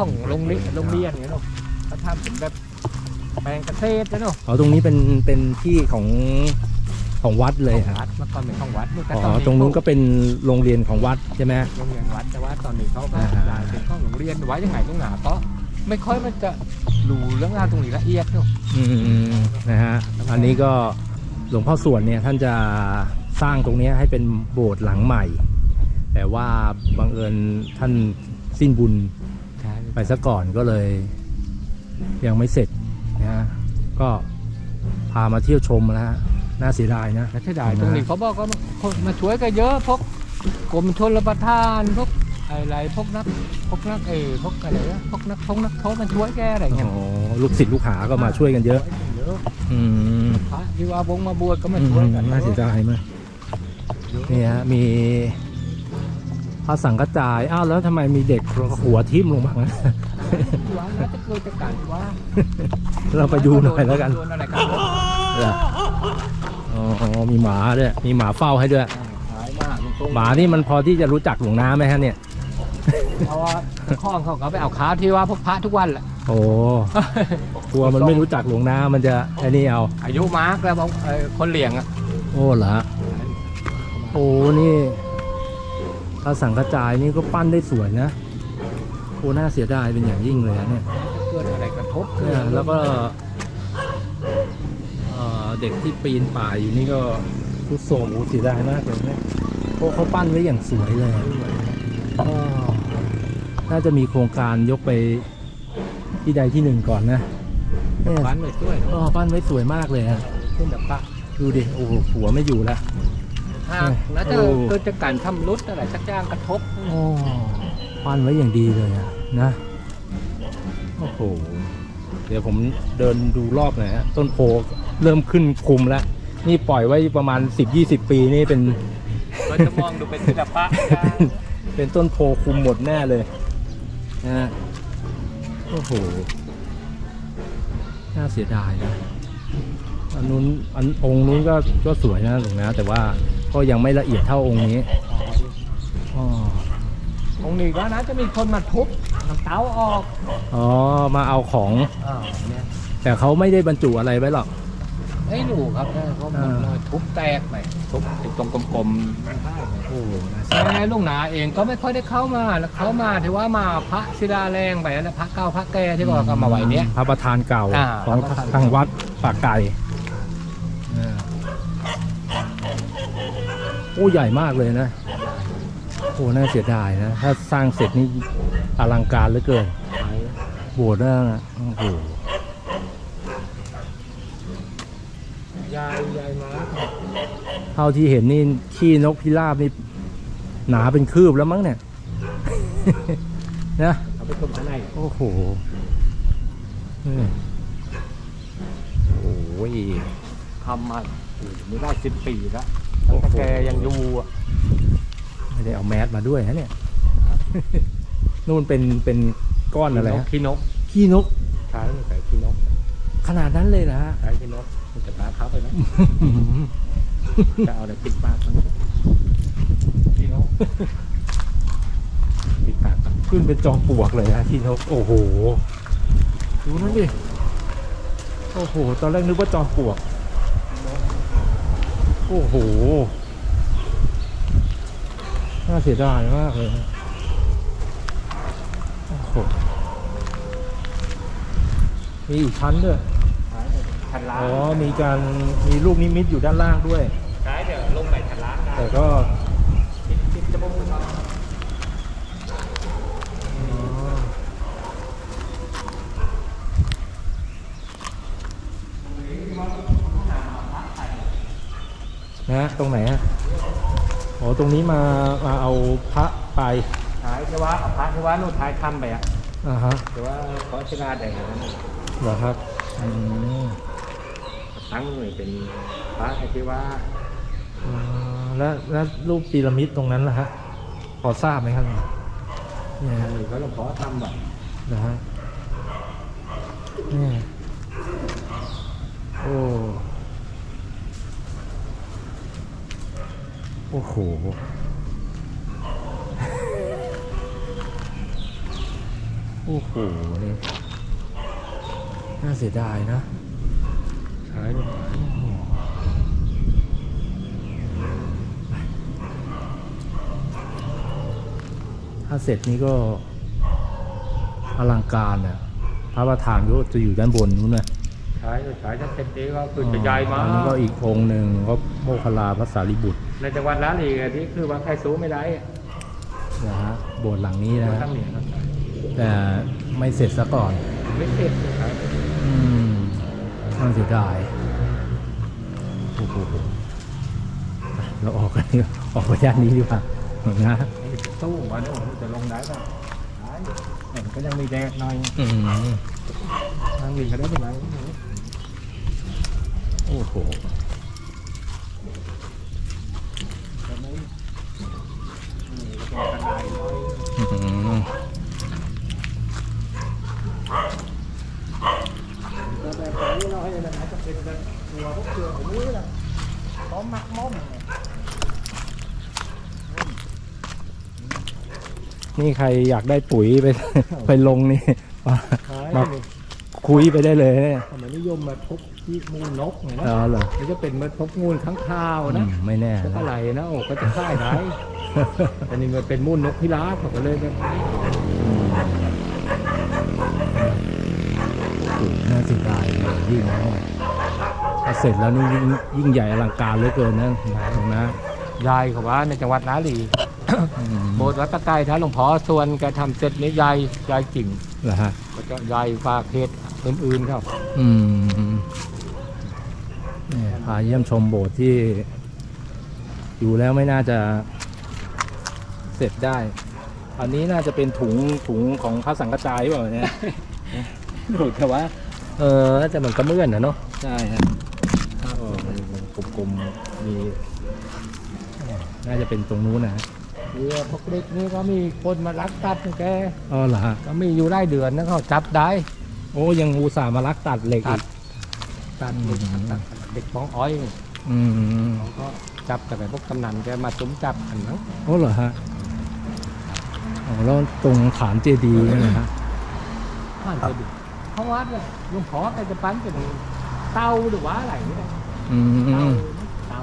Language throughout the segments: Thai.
ของโรงเรียนโรงเรียนเนี่ยเนาะเขาทำเป็นแบบแปลงเกษตรนะเนาะอ๋อตรงนี้เป็นเป็นที่ของของวัดเลยของครับวัดเมื่อก่อนเป็นของวัดนู่นแต่อ๋อตอนนี้ตรงนู้นก็เป็นโรงเรียนของวัดใช่ไหม โรงเรียนวัดแต่ว่าตอนนี้เขาก็อ่าย้ายเป็นของโรงเรียนไว้ยังไงตรงหนาก็ไม่ค่อยมันจะรู้เรื่องราวตรงนี้ละเอียดเนาะอืมนะฮะอันนี้ก็หลวงพ่อส่วนเนี่ยท่านจะสร้างตรงเนี้ยให้เป็นโบสถ์หลังใหม่ แต่ว่าบังเอิญท่านสิ้นบุญใช่ ไปซะก่อนก็เลย ยังไม่เสร็จนะฮะก็พามาเที่ยวชมแล้วฮะน่าเสียดายนะแล้วที่ได้ตรงนี้เขาบอกว่าคนมาช่วยกันเยอะพวกกรมชลประทานพวกอะไรพวกนักพวกนักเออพวกอะไรนะพวกนักพวกนักโทษมาช่วยแกอะไรเงี้ยอ๋อลูกศิษย์ลูกหาก็มาช่วยกันเยอะเยอะอืมพระที่ว่าวงมาบวชก็มาช่วยกันน่าเสียดายมากนี่ฮะมี พระสังกระจาย อ้าวแล้วทำไมมีเด็กหัวทิ่มลงมาที่ว่าน่าจะเกิดจากการที่ว่าเราไปดูหน่อยแล้วกันโดอะไรกันเหรออ๋อ มีหมาด้วย มีหมาเฝ้าให้ด้วย หายมากตรงๆหมานี่มันพอที่จะรู้จักหลวงน้ำไหมฮะเนี่ยเพราะว่าข้องเขาเขาไปเอาค้าที่ว่าพวกพระทุกวันแหละ โอ้กลัวมันไม่รู้จักหลวงน้ำมันจะไอ้นี่เอา อายุมากแล้วบางเอ่อคนเลี้ยงอะโอ้เหรอโอ้นี่ พระสังกระจายนี่ก็ปั้นได้สวยนะโอ้น่าเสียดายเป็นอย่างยิ่งเลยนะเนี่ยเกิดอะไรกระทบเนี่ยแล้วก็เอ่อเด็กที่ปีนป่ายอยู่นี่ก็ทุดโทรมโอ้เสียดายมากเลยเนี่ยโอ้เขาปั้นไว้อย่างสวยเลยอ๋อน่าจะมีโครงการยกไปที่ใดที่หนึ่งก่อนนะเนี่ยบ้านไม่ช่วยอ๋อปั้นไว้สวยมากเลยฮะขึ้นแบบปะดูดิโอ้โหหัวไม่อยู่แล้ว หากน่าจะโอ้เกิดจากการทำรุดอะไรสักอย่างกระทบโอ้ปั้นไว้อย่างดีเลยอะนะ โอ้โห เดี๋ยวผมเดินดูรอบหน่อยฮะ ต้นโพเริ่มขึ้นคุมแล้ว นี่ปล่อยไว้ประมาณ 10-20 ปีนี่เป็นเราจะมองดูเป็นศิลปะ เป็นต้นโพคุมหมดแน่เลยนะฮะ โอ้โห น่าเสียดายนะ อันนู้นอันองค์นู้นก็ก็สวยนะหลวงนะแต่ว่า ก็ยังไม่ละเอียดเท่าองค์นี้อ๋อองค์นี้ก็นะจะมีคนมาทุบน้ำเต้าออกอ๋อมาเอาของ อ่าเนี่ยแต่เขาไม่ได้บรรจุอะไรไว้หรอก ไม่รู้ครับเพราะมันอ่า ทุบแตกไปทุบไอ้ตรงกลมๆมันพ่ายไปโอ้น่าเสียดายแม่ลุงหนาเองก็ไม่ค่อยได้เข้ามาแล้วเข้ามาถือว่ามาพระศิลาแรงไปแล้วพระเก่าพระแก่ที่ก็มาไว้เนี้ยพระประธานเก่าอ่าของพระประธาน ทางวัดปากไก่ อ้ใหญ่มากเลยนะ โอ้น่าเสียดายนะ ถ้าสร้างเสร็จนี่อลังการเหลือเกินโบสถ์น่ะโอ้โหยายยายมาเท่าที่เห็นนี่ขี้นกพิราบนี่หนาเป็นคืบแล้วมั้งเนี่ย นะเอาไปต้มข้างในโอ้โหโอ้ยทำมาไม่ได้สิบปีแล้ว โอ้โหแกยังอยู่อะไม่ได้เอาแมสมาด้วยฮะเนี่ยนู่นเป็นเป็นก้อนอะไรฮะขี้นกขี้นกใช่ใส่ขี้นก ขนาดนั้นเลยนะฮะใช้ขี้นกมันจะตาเท้าไปไหมจะเอาอะไรปิดปากมันขี้นกปิดปากมันขึ้นเป็นจอมปลวกเลยฮะขี้นกโอ้โหดูนั่นดิโอ้โห ตอนแรกนึกว่าจอมปลวก โอ้โห น่าเสียดายมากเลยฮะโอ้โหมีอีกชั้นด้วย ทันล้าอ๋อ มีการมีลูกนิมิตอยู่ด้านล่างด้วย ใช่เดี๋ยวลงไปทันล้างได้แต่ก็ ปิดปิดจมูกมันเอา นะฮะ ตรงไหนฮะอ๋อตรงนี้มามาเอาพระไปใช่ที่ว่าเอาพระที่ว่านู่นท้ายถ้ำไปอะอ่าฮะแต่ว่าขอศิลาแดงนั่นเหรอครับอืมตั้งหน่วยเป็นพระไอ้ที่ว่าอ่าแล้วแล้วรูปพีระมิดตรงนั้นล่ะฮะพอทราบไหมครับเนี่ยเนี่ยอันนี้เขาหลวงพ่อทำแบบนะฮะเนี่ยโอ้ โอ้โหโอ้โหนี่น่าเสียดายนะใช้ลงไปถ้าเสร็จนี่ก็อลังการเนี่ยพระประธานก็จะอยู่ด้านบนนู้นนะ ใช้ใช้ถ้าเต็มที่ก็คือจะใหญ่มากอันนี้ก็อีกองค์หนึ่งก็โมคคลลาพระสารีบุตร ในจังหวัดร้านอีกที่คือว่าใครสู้ไม่ได้อะนะฮะโบสถ์หลังนี้นะตั้งเหนียวครับแต่ไม่เสร็จซะก่อนไม่เสร็จนะครับอืมน่าเสียดายโอ้โหไปเราออกกันดีกว่าออกไปย่านนี้ดีกว่านะสู้มาเนี่ยผมจะลงได้ป่ะได้แต่มันก็ยังมีแดดหน่อยอืมทางวิ่งก็ได้เป็นไรโอ้โหแต่ไม่ นี่ก็เป็นกระดาษน้อยอื้อหือแต่แบบนี้เราให้นะจะเป็นแบบหัวพวกเชือกแบบนี้แหละต้อมมักม่อมนี่ใครอยากได้ปุ๋ยไปไปลงนี่ขายมาเลย คุยไปได้เลยเนี่ยสมัยนิยมมาพบที่มูลนกเนี่ยนะอ๋อเหรอนี่จะเป็นเมื่อพบงูลข้างคาวอืนะมไม่แน่จะนะเท่าไหร่นะโอ้ก็จะค่ายได้อันนี้มันเป็นมูลนกพิราบเขาก็เลยแบบนี้โอ้โหน่าเสียดายเลยยิ่งนะถ้าเสร็จแล้วนี่ยิ่งยิ่งใหญ่อลังการเหลือเกินนะตรงนะยายเขาว่าในจังหวัดนาหลีอืมโบสถ์วัดตะไกร้ท่านหลวงพ่อส่วนแกทำเสร็จนี้ยายยายจริงเหรอฮะก็จะยายฝากเพจ อื่นๆครับอืมเนี่ยพาเยี่ยมชมโบสถ์ที่ อยู่แล้วไม่น่าจะเสร็จได้ อันนี้น่าจะเป็นถุงถุงของพระสังฆจายหรือเปล่าเนี่ย ถูกแต่ว่า เออน่าจะเหมือนกระเมื่อนนะเนาะ ใช่ฮะเออมันมันกลมๆ มี น่าจะเป็นตรงนู้นนะฮะเรือพวกเด็กนี่ก็มีคนมารักตัดแกอ๋อเหรอฮะก็มีอยู่ได้เดือนนะเขาจับได้ โอ้ยังอุตส่าห์มาลักตัดเหล็กตัอีดกตัดอืมตัดเด็กป้องอ้อยอืมเขาก็จับแต่ไปพวกกำนันแกมาตุ้มจับอันนั้นโอ้เหรอฮะอ๋อแล้วตรงฐานเจดีย์นี่นะฮะผ่านไปดูเขาวัดเลยหลุงพ่อแกจะปั้นเป็นเต้าหรือว่าอะไรนี่แหละอืเต้ามเต้า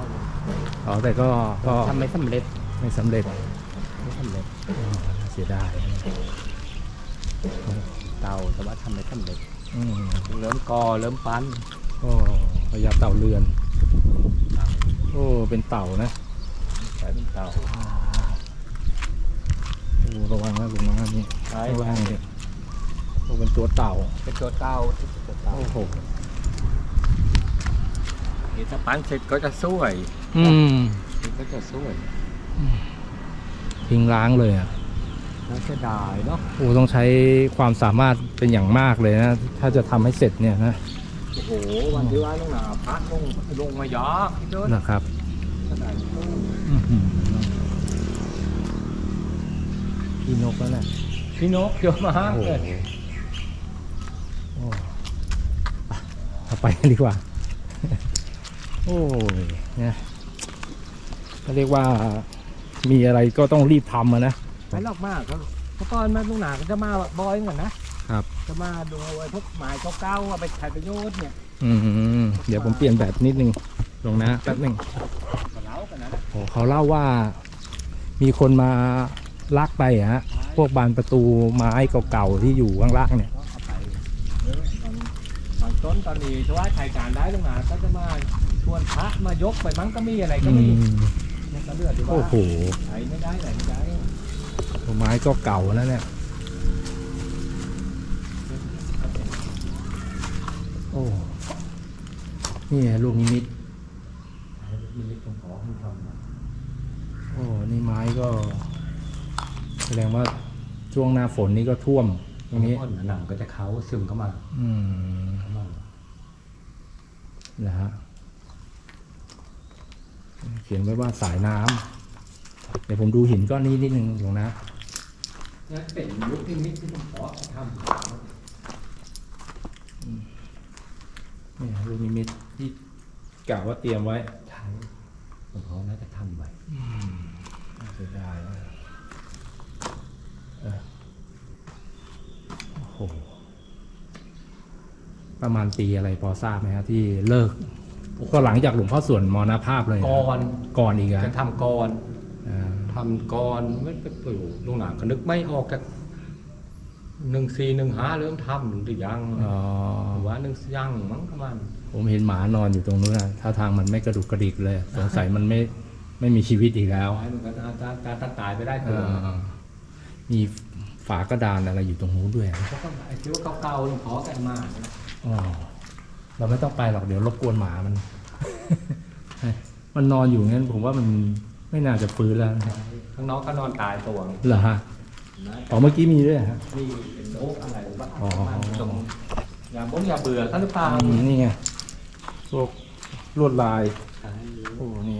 อ๋อแต่ก็ก็ทำไม่สำเร็จไม่สำเร็จไม่สำเร็จอ๋อน่าเสียดาย เต้าแต่ว่าทำไม่สำเร็จอืมเริ่มกอเริ่มปั้นก็พยาเต่าเรือน โอ้เป็นเต่านะใช้เป็นเต้าโอ้ระวังนะลุงนะนี่ใช้ข้างล่างเนี่ยโอ้เป็นตัวเต่าเป็นตัวเต้าเป็นตัวเต้าโอ้โหนี่ถ้าปั้นเสร็จก็จะสวยอืมนี่ก็จะสวยทิ้งล้างเลยอะ น่าเสียดายเนาะโอ้ต้องใช้ความสามารถเป็นอย่างมากเลยนะ ถ้าจะทำให้เสร็จเนี่ยนะโอ้โหวันที่ว่าต้องหนาพัดลงลงมายากพี่เจ้านะครับขนาดนี้อื้อหือพี่นกแล้วเนี่ยพี่นกเยอะมากโอ้โหเลยโอ้ไปเอาไปกันดีกว่า โอ้ยเนี่ยเขาเรียกว่ามีอะไรก็ต้องรีบทำอะนะ ไม่หรอกมากครับเมื่อก่อนมาลุงหนาก็จะมาบอยก่อนนะครับ จะมาดูไอ้พวกไม้เก่าๆเอาไปใช้ประโยชน์เนี่ยอืมเดี๋ยวผมเปลี่ยนแบบนิดนึงลงนะแป๊บหนึงกับเรากันนะโอ้เขาเล่าว่า มีคนมาลักไปอะฮะพวกบานประตูไม้เก่าๆที่อยู่ข้างล่างเนี่ยก็เอาไปเดี๋ยวตอนตอนต้นตอนนี้ถ้าว่าถ่ายการได้ลุงหนาก็จะมาชวนพระมายกไปมั้งก็มีอะไรก็อืมีมเนี่ยก็เลือกดูว่าโอ้โหไหนไม่ได้ไหนไม่ได้ ไม้ก็เก่าแล้วเนี่ย โอ้ นี่ไงลูกนิมิตมีตรงขอให้ทำนะโอ้ นี่ไม้ก็ แสดงว่าช่วงหน้าฝนนี่ก็ท่วม ตรงนี้ต้นหนังก็จะเขาซึมเข้ามา อืมเข้ามานะฮะ เขียนไว้ว่าสายน้ำ เดี๋ยวผมดูหินก้อนนี้นิดนึงหลวงนะนั่นเป็นลูกที่มิตรที่ผมขอทำนี่ลูกนิมิตที่กล่าวว่าเตรียมไว้ใช้ผมขอน่าจะทำไว้น่าเสียดายนะเออโอ้โหประมาณปีอะไรพอทราบไหมครับที่เลิกก็หลังจากหลวงพ่อส่วนมรณภาพเลยก่อนก่อนอีกอะจะทำก่อนอ่า ทำก่อนไม่ไปปลูกลุงหนาก็นึกไม่ออกจากหนึ่งสี่หนึ่งห้าเริ่มทำหรือยังอ๋อหรือว่าหนึ่งยังมั้งประมาณผมเห็นหมานอนอยู่ตรงนู้นนะท่าทางมันไม่กระดุกกระดิกเลย สงสัยมันไม่ไม่มีชีวิตอีกแล้วตายมันก็ตายตายตายตายตายไปได้เอตัวอมีฝากระดานอะไรอยู่ตรงนู้นด้วยอะเขาก็ไอ้ที่ว่าเก่าๆหลวงพ่อแกมาเนี่ยอ๋อเราไม่ต้องไปหรอกเดี๋ยวรบกวนหมามัน มันนอนอยู่งั้นผมว่ามัน ไม่น่าจะฟื้นแล้วนะข้างนอกก็นอนตายตัวเหรอฮะนะอ๋อเมื่อกี้มีด้วยเหรอฮะ นี่เป็นโรคอะไรบ้างอ๋อตรงอย่าบ่นอย่าเบื่อเขาหรือเปล่าอืมนี่ไงพวกลวดลายใช่โอ้นี่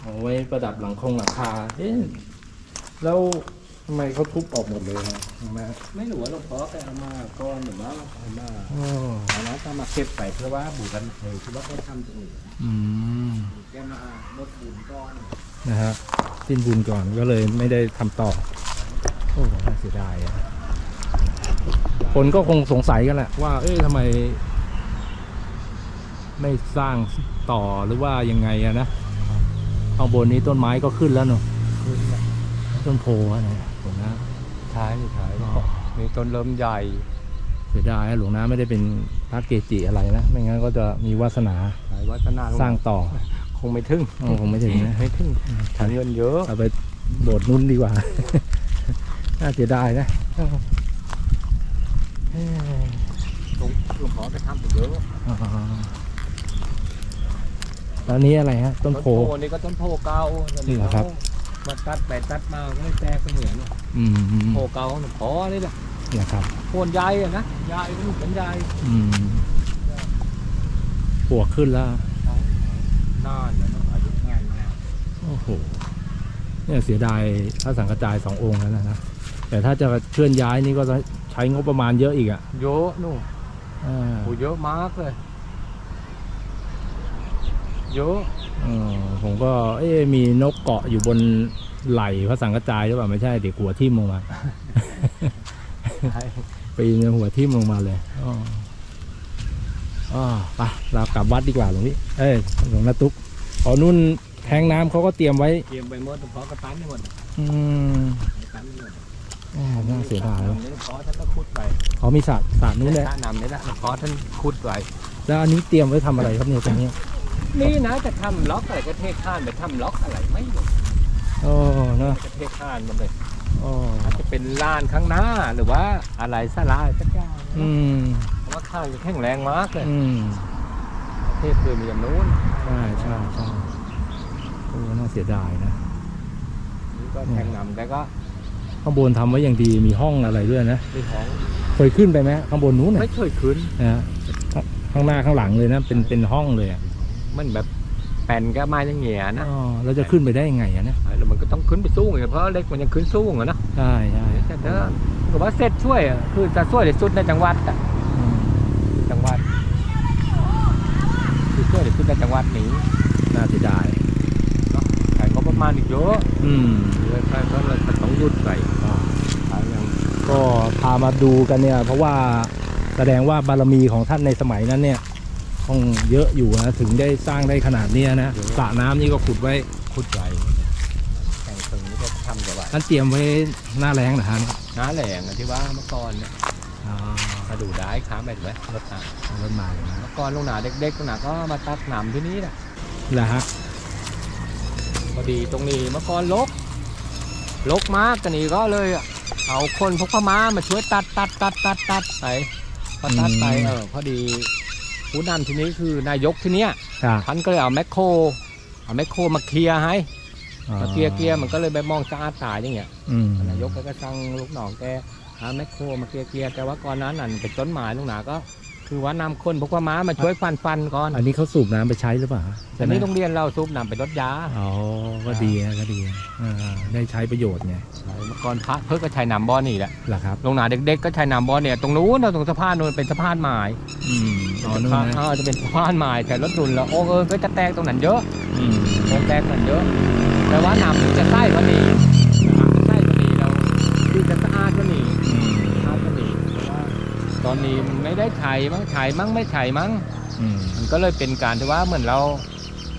เอาไว้ประดับหลังคงหลังคา เอ๊ะแล้ว ทำไมเขาทุบออกหมดเลยฮะเห็นไหมไม่รู้ว่าหลวงพ่อแกเอามาก่อนหรือว่าเอามาอ๋อเอานะถ้ามาเก็บไปเพื่อว่าบูกันเออคือว่าเขาทำตรงนี้อืมแกมาลดบุญก้อนนะฮะสิ้นบุญก่อนก็เลยไม่ได้ทำต่อ โอ้น่าเสียดายอะคนก็คงสงสัยกันแหละว่า เอ๊ะทำไม ไม่สร้างต่อหรือว่ายังไงอะนะข้างบนนี้ต้นไม้ก็ขึ้นแล้วเนอะขึ้นแล้วต้นโพอะเนี่ยผมนะ ท้ายนี่ท้ายมีต้นเริ่มใหญ่ เสียดายนะหลวงน้าไม่ได้เป็นพระเกจิอะไรนะ ไม่งั้นก็จะมีวาสนาหลายวัฒนาสร้างต่อ คงไม่ถึงเออคงไม่ถึงนะไม่ถึงใช้เงินเยอะเอาไปโบสถ์นุ่นดีกว่า น่าเสียดายนะเอ้ยตรงหลวงพ่อไปทำไปเยอะอ่าแล้วนี้อะไรฮะ ต้นโพนี่ก็ต้นโพเก่านี่เหรอครับ มาตัดไปตัดมาก็ไม่แตกก็เหมือนอืมโพเก่าหลวงพ่อนี่แหละเนี่ยครับโคนใหญ่อะนะใหญ่ก็เป็นใหญ่อืมปวกขึ้นแล้วนานแล้วเนอะอายุงานแล้วโอ้โหเนี่ยเสียดายพระสังฆจายสององค์แล้วนะนะแต่ถ้าจะเคลื่อนย้ายนี่ก็จะใช้งบประมาณเยอะอีกอะเยอะนู่นอ่าโอ้เยอะมากเลย เยอะเออผมก็ เอ๊ะมีนกเกาะอยู่บนไหล่พระสังฆจายหรือเปล่าไม่ใช่เด็กหัวทิ่มลงมา ปีนหัวทิ่มลงมาเลยอ๋ออ๋อไปเรากลับวัดดีกว่าหลวงพี่เอ้ยหลวงนาตุ๊กอ๋อนุ่นแทงน้ำเขาก็เตรียมไว้ เตรียมไปหมดหลวงพ่อก็ตันไปหมดอืมตันไปหมดอ๋อน่าเสียดายหลแล้ววงพ่อท่านก็ขุดไปเขามีสระสระนู้นเลยพระนำนี่แหละหลวงพ่อท่านขุดไว้แล้วอันนี้เตรียมไว้ทำอะไรครับเนี่ยตรงนี้ นี่นะจะทำล็อกอะไรจะเทข้านไปทำล็อกอะไรไม่รู้อ๋อเนอะจะเทข้านมันเลยอ๋ออาจจะเป็นลานข้างหน้าหรือว่าอะไรสลาสักอย่างอืมเพราะว่าข้างจะแข็งแรงมากเลยอืมเทพคือมีอย่างนู้นใช่ใช่ใช่โอ้น่าเสียดายนะนี่ก็แทงนำแต่ก็ข้างบนทำไว้อย่างดีมีห้องอะไรด้วยนะมีของเคยขึ้นไปไหมข้างบนนู้นน่ะไม่เคยขึ้นนะฮะข้างข้างหน้าข้างหลังเลยนะเป็นเป็นห้องเลยอะ มันแบบแผ่นก็ไม้ยังเงี้ยนะอ๋อเราจะขึ้นไปได้ยังไงอะนะแล้วมันก็ต้องขึ้นไปสู้ไงเพราะเล็กมันยังขึ้นสู้อะนะใช่ใช่แต่ถ้าก็ว่าเสร็จช่วยอะคือจะช่วยที่สุดในจังหวัดอะอืมจังหวัดคือช่วยที่สุดในจังหวัดนี้น่าเสียดายแต่ก็ประมาณอีกเยอะอืมเลยใช่ก็เลยต้องหยุดไปทางยังก็พามาดูกันเนี่ย เพราะว่าแสดงว่าบารมีของท่านในสมัยนั้นเนี่ย ต้องเยอะอยู่นะถึงได้สร้างได้ขนาดเนี้ยนะสระน้ำนี่ก็ขุดไว้ขุดไว้แข่งถึงนี่ก็ทำจะไว้ท่านเตรียมไว้หน้าแรงนะฮะน้าแหลงอะที่ว่าเมื่อก่อนเนี่ยอ๋อมาดูได้ค้าไปไหมรถน้รถมาเลยนะำเมื่อก่อนลุงหนาเด็กๆลุงหนาก็มาตัดหนำที่นี่แหละเหรอฮะพอดีตรงนี้เมื่อก่อนลกลกมากกันนี่ก็เลยอะเอาคนพวกพม่ามาช่วยตัดตัดตัดตัดตัดไปพอตัดไปเออพอดี ผู้นำที่นี้คือนายกที่เนี้ยค่ะท่านก็เลยเอาแมคโครเอาแมคโครมาเคลียร์ให้อ๋อมาเคลียร์เคลียร์มันก็เลยไปมองสะอาดตายอย่างเงี้ยอืมนายกก็สั่งลูกน้องแกหาแมคโครมาเคลียร์เคลียร์แต่ว่าก่อนนั้นน่ะเป็นต้นไม้ลุงหนาก็ คือว่านำคนพวกพม่ามาช่วยฟันฟันก่อนอันนี้เขาสูบน้ำไปใช้หรือเปล่าแต่นี่โรงเรียนเราซุปนำไปรถยาอ๋อก็ดีนะก็ดีอ่าได้ใช้ประโยชน์ไงเมื่อก่อนพระเพิ่งก็ใช้น้ำบ่อนี่แหละเหรอครับลงหนาเด็กๆก็ใช้น้ำบ่อเนี่ยตรงนู้นนะตรงสะพานนู้นเป็นสะพานไม้อืมอ๋อนู่นนะอ่าจะเป็นสะพานไม้แต่รถดุนแล้วโอ้เออก็จะแตกตรงนั้นเยอะอืมโอ้แตกตรงนั้นเยอะแต่ว่าน้ำถึงจะใต้ก็ดี ตอนนี้มันไม่ได้ไถมั้งไถมั้งไม่ไถมั้งอืมมันก็เลยเป็นการที่ว่าเหมือนเรา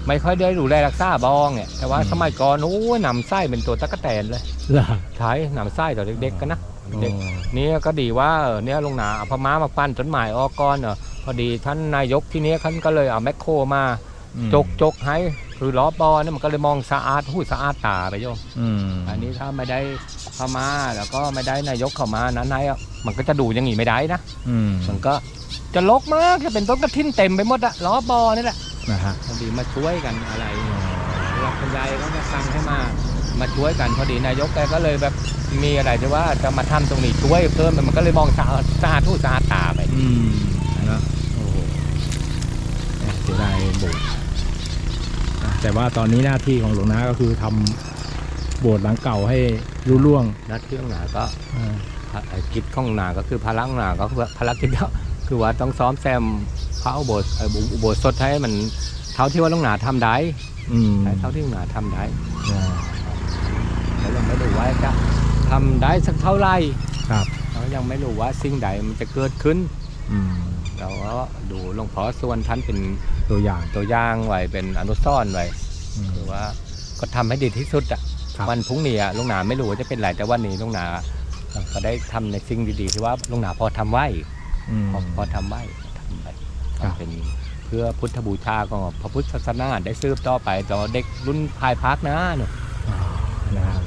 ไม่ค่อยได้ดูแลรักษาบองเนี่ยแต่ว่าอืมสมัยก่อนโอ้ยหนำไส้เป็นตัวตะกแตนเลยเหรอไถหนำไส้ต่อเด็กๆกันนะเด็กโอ้นี่ก็ดีว่าเออเนี่ยลุงหนาเอาพม่ามาปั้นต้นไม้ออกก่อนเออพอดีท่านนายกที่นี้ท่านก็เลยเอาแมคโครมาอืมจกจกให้ คือล้อบอเนี่ยมันก็เลยมองสะอาดหูสะอาดตาไปโยมอืมอันนี้ถ้าไม่ได้พม่าแล้วก็ไม่ได้นายกเข้ามานั้นนายอะมันก็จะดูอย่างนี้ไม่ได้นะอืมมันก็จะลกมากจะเป็นต้นกระทินเต็มไปหมดอะล้อบอนี่แหละนะฮะพอดีมาช่วยกันอะไรหลักคุณยายก็จะสั่งให้มามาช่วยกันพอดีนายกแกก็เลยแบบมีอะไรที่ว่าจะมาทำตรงนี้ช่วยเพิ่มมันก็เลยมองสะอาดสะอาดทูสะอาดตาไปอืมนะโอ้โหแหม่เสียดายโบสถ์อะ แต่ว่าตอนนี้หน้าที่ของหลวงนาก็คือทำโบสถ์หลังเก่าให้รุ่ล่วงนัดเที่ยงหนาก็อ่าภากิจของหนาก็คือภาระของหนาก็คือภารกิจเดียวคือว่าต้องซ้อมแซมพระอุโบสถเอ่ออุโบสถให้มันเท่าที่ว่าลุงหนาทำได้อืมเท่าที่ลุงหนาทำได้อ่าแล้วยังไม่รู้ว่าจะทำได้สักเท่าไหร่ครับเรายังไม่รู้ว่าสิ่งใดมันจะเกิดขึ้น อืม เราก็ดูหลวงพ่อส่วนท่านเป็นตัวอย่างตัวอย่างไว้เป็นอนุสรณ์ไว้อืมคือว่าก็ทำให้ดีที่สุดอะครับวันพรุ่งนี้อะลุงหนาไม่รู้ว่าจะเป็นไรแต่วันนี้ลุงหนาก็ได้ทำในสิ่งดีๆที่ว่าลุงหนาพอทำไว้อืมพอพอทำไว้ทำไปครับเป็นเพื่อพุทธบูชาของพระพุทธศาสนาได้สืบต่อไปต่อเด็กรุ่นภายพักนะเนอะอ่านะฮะ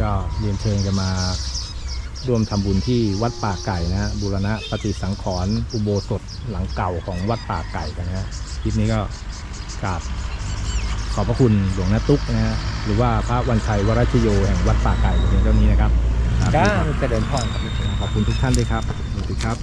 ก็เรียนเชิญกันมา ร่วมทำบุญที่วัดป่าไก่นะฮะบูรณะปฏิสังขรณ์อุโบสถหลังเก่าของวัดป่าไก่กันนะฮะคลิปนี้ก็กราบขอบพระคุณหลวงนาตุกนะฮะหรือว่าพระวันชัยวรชโยแห่งวัดป่าไก่เป็นเท่านี้นะครับก้าเจรินพรครับขอบคุณทุกท่านด้วยครับสวัสดีครับ